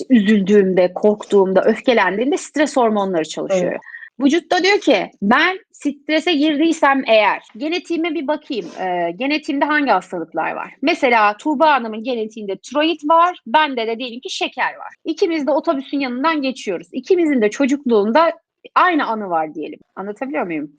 işte üzüldüğümde, korktuğumda, öfkelendiğimde stres hormonları çalışıyor. Evet. Vücut da diyor ki ben strese girdiysem eğer genetiğime bir bakayım. Ee, genetiğimde hangi hastalıklar var? Mesela Tuğba Hanım'ın genetiğinde tiroid var. Bende de diyelim ki şeker var. İkimiz de otobüsün yanından geçiyoruz. İkimizin de çocukluğunda aynı anı var diyelim. Anlatabiliyor muyum?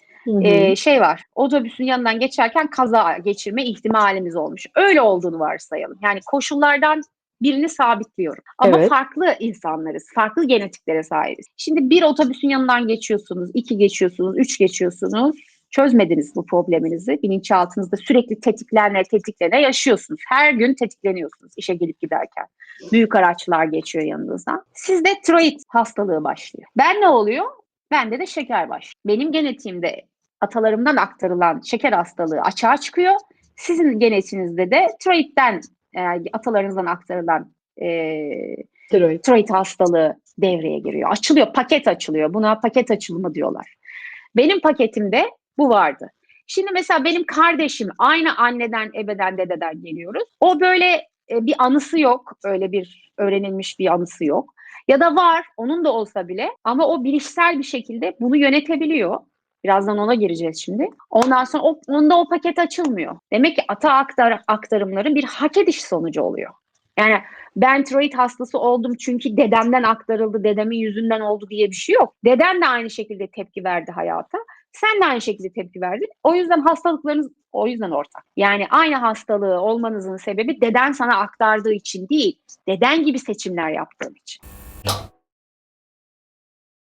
Ee, şey var. Otobüsün yanından geçerken kaza geçirme ihtimalimiz olmuş. Öyle olduğunu varsayalım. Yani koşullardan birini sabitliyorum. Ama Evet. farklı insanlarız. Farklı genetiklere sahibiz. Şimdi bir otobüsün yanından geçiyorsunuz, iki geçiyorsunuz, üç geçiyorsunuz. Çözmediniz bu probleminizi. Bilinçaltınızda sürekli tetiklene tetiklene yaşıyorsunuz. Her gün tetikleniyorsunuz işe gelip giderken. Büyük araçlar geçiyor yanınızdan. Sizde tiroid hastalığı başlıyor. Ben ne oluyor? Bende de şeker başlıyor. Benim genetiğimde atalarımdan aktarılan şeker hastalığı açığa çıkıyor. Sizin genetiğinizde de tiroidden e, atalarınızdan aktarılan e, Tiroid. tiroid hastalığı devreye giriyor. Açılıyor, paket açılıyor. Buna paket açılımı diyorlar. Benim paketimde bu vardı. Şimdi mesela benim kardeşim aynı anneden, ebeden, dededen geliyoruz. O böyle e, bir anısı yok. Öyle bir öğrenilmiş bir anısı yok. Ya da var, onun da olsa bile ama o bilişsel bir şekilde bunu yönetebiliyor. Birazdan ona gireceğiz şimdi. Ondan sonra o, onda o paket açılmıyor. Demek ki ata aktar, aktarımların bir hak ediş sonucu oluyor. Yani ben tiroid hastası oldum çünkü dedemden aktarıldı, dedemin yüzünden oldu diye bir şey yok. Deden de aynı şekilde tepki verdi hayata. Sen de aynı şekilde tepki verdin. O yüzden hastalıklarınız o yüzden ortak. Yani aynı hastalığı olmanızın sebebi deden sana aktardığı için değil, deden gibi seçimler yaptığın için.